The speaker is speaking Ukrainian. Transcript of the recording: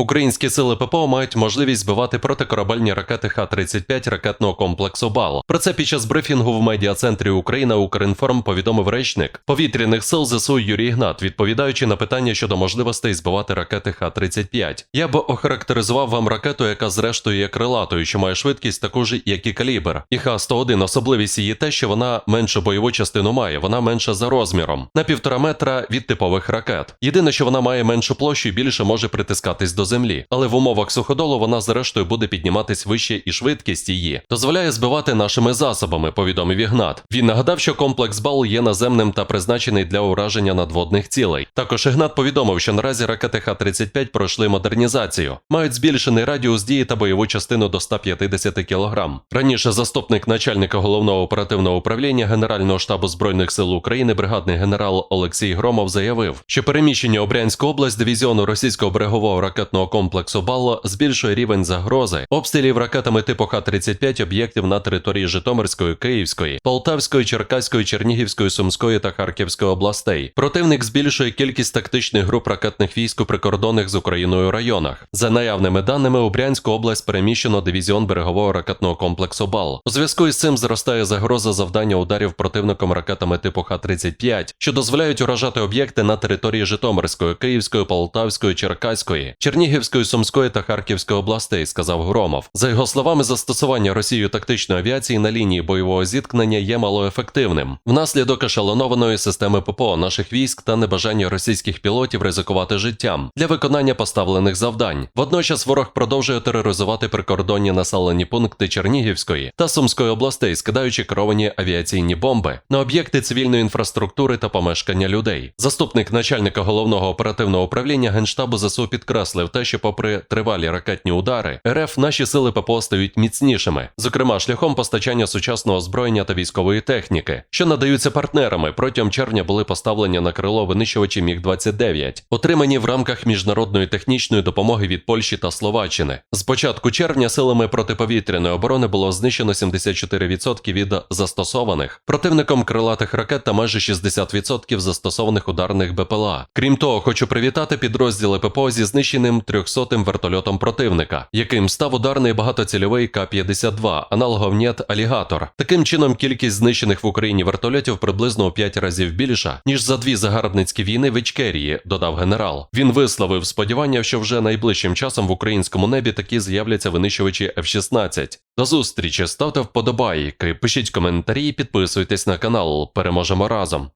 Українські сили ППО мають можливість збивати протикорабельні ракети Х-35 ракетного комплексу БАЛ. Про це під час брифінгу в медіа-центрі Україна Укрінформ повідомив речник повітряних сил ЗСУ Юрій Гнат, відповідаючи на питання щодо можливостей збивати ракети Х-35. Я б охарактеризував вам ракету, яка зрештою є крилатою, що має швидкість таку ж, як і калібр. І Х-101 особливість її те, що вона меншу бойову частину має, вона менша за розміром на півтора метра від типових ракет. Єдине, що вона має меншу площу і більше може притискатись до землі, але в умовах суходолу вона зрештою буде підніматись вище і швидкість її дозволяє збивати нашими засобами, повідомив Ігнат. Він нагадав, що комплекс БАЛ є наземним та призначений для ураження надводних цілей. Також Ігнат повідомив, що наразі ракети Х-35 пройшли модернізацію, мають збільшений радіус дії та бойову частину до 150 кг. Раніше заступник начальника головного оперативного управління Генерального штабу збройних сил України, бригадний генерал Олексій Громов заявив, що переміщення у Брянську область дивізіону російського берегового ракетного комплексу БАЛ збільшує рівень загрози обстрілів ракетами типу Х-35 об'єктів на території Житомирської, Київської, Полтавської, Черкаської, Чернігівської, Сумської та Харківської областей. Противник збільшує кількість тактичних груп ракетних військ у прикордонних з Україною районах. За наявними даними, у Брянську область переміщено дивізіон берегового ракетного комплексу БАЛ. У зв'язку із цим зростає загроза завдання ударів противником ракетами типу Х-35, що дозволяють уражати об'єкти на території Житомирської, Київської, Полтавської, Черкаської, Чернігівської, Сумської та Харківської областей, сказав Громов. За його словами, застосування Росією тактичної авіації на лінії бойового зіткнення є малоефективним внаслідок ешелонованої системи ППО наших військ та небажання російських пілотів ризикувати життям для виконання поставлених завдань. Водночас ворог продовжує тероризувати прикордонні населені пункти Чернігівської та Сумської областей, скидаючи керовані авіаційні бомби на об'єкти цивільної інфраструктури та помешкання людей. Заступник начальника головного оперативного управління генштабу ЗСУ підкреслив те, що, попри тривалі ракетні удари, РФ наші сили ППО стають міцнішими, зокрема шляхом постачання сучасного озброєння та військової техніки, що надаються партнерами. Протягом червня були поставлені на крило винищувачі Міг 29 отримані в рамках міжнародної технічної допомоги від Польщі та Словаччини. З початку червня силами протиповітряної оборони було знищено 74% від застосованих противником крилатих ракет та майже 60% застосованих ударних БПЛА. Крім того, хочу привітати підрозділи ППО зі знищеним 300-м вертольотом противника, яким став ударний багатоцільовий К-52, аналогов НЕТ Алігатор. Таким чином, кількість знищених в Україні вертольотів приблизно у 5 разів більша, ніж за дві загарбницькі війни в Ічкерії, додав генерал. Він висловив сподівання, що вже найближчим часом в українському небі такі з'являться винищувачі F-16. До зустрічі, ставте вподобайки, пишіть коментарі, підписуйтесь на канал. Переможемо разом.